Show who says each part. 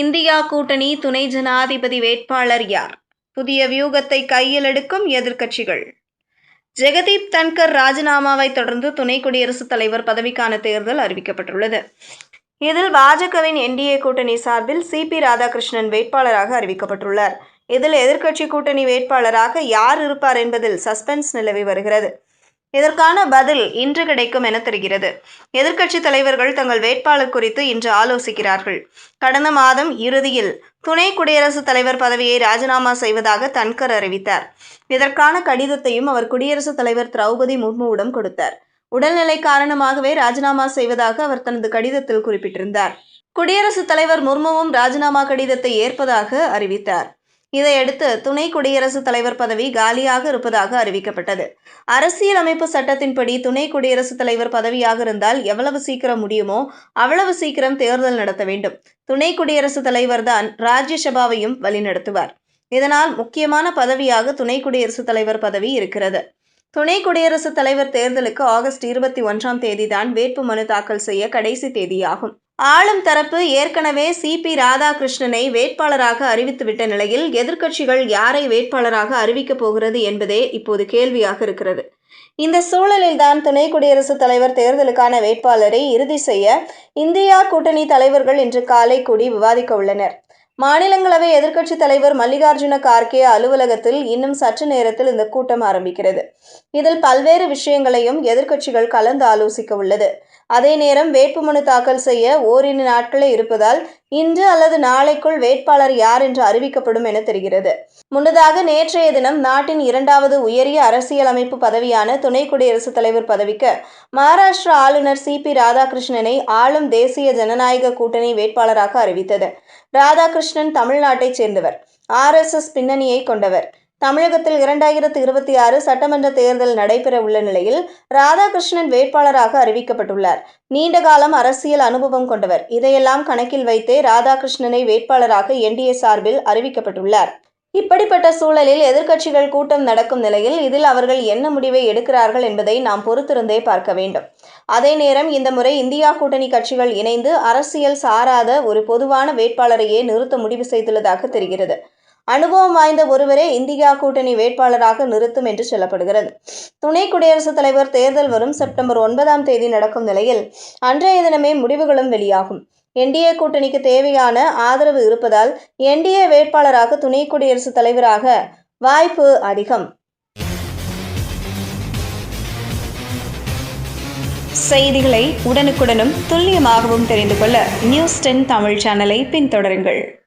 Speaker 1: India கூட்டணி துணை ஜனாதிபதி வேட்பாளர் யார்? புதிய வியூகத்தை கையில் எடுக்கும் எதிர்க்கட்சிகள். ஜெகதீப் தன்கர் ராஜினாமாவை தொடர்ந்து துணை குடியரசுத் தலைவர் பதவிக்கான தேர்தல் அறிவிக்கப்பட்டுள்ளது. இதில் பாஜகவின் என்டிஏ கூட்டணி சார்பில் சிபி ராதாகிருஷ்ணன் வேட்பாளராக அறிவிக்கப்பட்டுள்ளார். இதில் எதிர்க்கட்சி கூட்டணி வேட்பாளராக யார் இருப்பார் என்பதில் சஸ்பென்ஸ் நிலவி வருகிறது. இதற்கான பதில் இன்று கிடைக்கும் என தெரிகிறது. எதிர்க்கட்சி தலைவர்கள் தங்கள் வேட்பாளர் குறித்து இன்று ஆலோசிக்கிறார்கள். கடந்த மாதம் இறுதியில் துணை குடியரசுத் தலைவர் பதவியை ராஜினாமா செய்வதாக தன்கர் அறிவித்தார். இதற்கான கடிதத்தையும் அவர் குடியரசுத் தலைவர் திரௌபதி முர்முவிடம் கொடுத்தார். உடல்நிலை காரணமாகவே ராஜினாமா செய்வதாக அவர் தனது கடிதத்தில் குறிப்பிட்டிருந்தார். குடியரசுத் தலைவர் முர்முவும் ராஜினாமா கடிதத்தை ஏற்பதாக அறிவித்தார். இதையடுத்து துணை குடியரசுத் தலைவர் பதவி காலியாக இருப்பதாக அறிவிக்கப்பட்டது. அரசியலமைப்பு சட்டத்தின்படி துணை குடியரசுத் தலைவர் பதவியாக இருந்தால் எவ்வளவு சீக்கிரம் முடியுமோ அவ்வளவு சீக்கிரம் தேர்தல் நடத்த வேண்டும். துணை குடியரசுத் தலைவர் தான் ராஜ்யசபாவையும் வழிநடத்துவார். இதனால் முக்கியமான பதவியாக துணை குடியரசுத் தலைவர் பதவி இருக்கிறது. துணை குடியரசுத் தலைவர் தேர்தலுக்கு ஆகஸ்ட் இருபத்தி ஒன்றாம் தேதிதான் வேட்புமனு தாக்கல் செய்ய கடைசி தேதியாகும். ஆளும் தரப்பு ஏற்கனவே சிபி ராதாகிருஷ்ணனை வேட்பாளராக அறிவித்துவிட்ட நிலையில் எதிர்க்கட்சிகள் யாரை வேட்பாளராக அறிவிக்கப் போகிறது என்பதே இப்போது கேள்வியாக இருக்கிறது. இந்த சூழலில்தான் துணை குடியரசுத் தலைவர் தேர்தலுக்கான வேட்பாளரை இறுதி செய்ய இந்தியா கூட்டணி தலைவர்கள் இன்று காலை கூடி விவாதிக்க உள்ளனர். மாநிலங்களவை எதிர்க்கட்சித் தலைவர் மல்லிகார்ஜுன கார்கே அலுவலகத்தில் இன்னும் சற்று நேரத்தில் இந்த கூட்டம் ஆரம்பிக்கிறது. இதில் பல்வேறு விஷயங்களையும் எதிர்க்கட்சிகள் கலந்து ஆலோசிக்க உள்ளது. அதே நேரம் வேட்புமனு தாக்கல் செய்ய ஓரிரு நாட்களே இருப்பதால் இன்று அல்லது நாளைக்குள் வேட்பாளர் யார் என்று அறிவிக்கப்படும் என தெரிகிறது. முன்னதாக நேற்றைய தினம் நாட்டின் இரண்டாவது உயரிய அரசியலமைப்பு பதவியான துணை குடியரசுத் தலைவர் பதவிக்கு மகாராஷ்டிரா ஆளுநர் சி. பி. ராதாகிருஷ்ணனை ஆளும் தேசிய ஜனநாயக கூட்டணி வேட்பாளராக அறிவித்தது. ராதாகிருஷ்ணன் தமிழ்நாட்டைச் சேர்ந்தவர். ஆர்எஸ்எஸ் பின்னணியை கொண்டவர். தமிழகத்தில் இரண்டாயிரத்து இருபத்தி ஆறு சட்டமன்ற தேர்தல் நடைபெற உள்ள நிலையில் ராதாகிருஷ்ணன் வேட்பாளராக அறிவிக்கப்பட்டுள்ளார். நீண்ட காலம் அரசியல் அனுபவம் கொண்டவர். இதையெல்லாம் கணக்கில் வைத்தே ராதாகிருஷ்ணனை வேட்பாளராக என்டிஏ சார்பில் அறிவிக்கப்பட்டுள்ளார். இப்படிப்பட்ட சூழலில் எதிர்க்கட்சிகள் கூட்டம் நடக்கும் நிலையில் இதில் அவர்கள் என்ன முடிவை எடுக்கிறார்கள் என்பதை நாம் பொறுத்திருந்தே பார்க்க வேண்டும். அதே நேரம் இந்த முறை இந்தியா கூட்டணி கட்சிகள் இணைந்து அரசியல் சாராத ஒரு பொதுவான வேட்பாளரையே நிறுத்த முடிவு செய்துள்ளதாக தெரிகிறது. அனுபவம் வாய்ந்த ஒருவரே இந்தியா கூட்டணி வேட்பாளராக நிறுத்தும் என்று சொல்லப்படுகிறது. துணை குடியரசுத் தலைவர் தேர்தல் வரும் செப்டம்பர் ஒன்பதாம் தேதி நடக்கும் நிலையில் அன்றைய தினமே முடிவுகளும் வெளியாகும். என்டிஏ கூட்டணிக்கு தேவையான ஆதரவு இருப்பதால் என்டிஏ வேட்பாளராக துணை குடியரசுத் தலைவராக வாய்ப்பு அதிகம். செய்திகளை உடனுக்குடனும் துல்லியமாகவும் தெரிந்து கொள்ள நியூஸ் டென் தமிழ் சேனலை பின்தொடருங்கள்.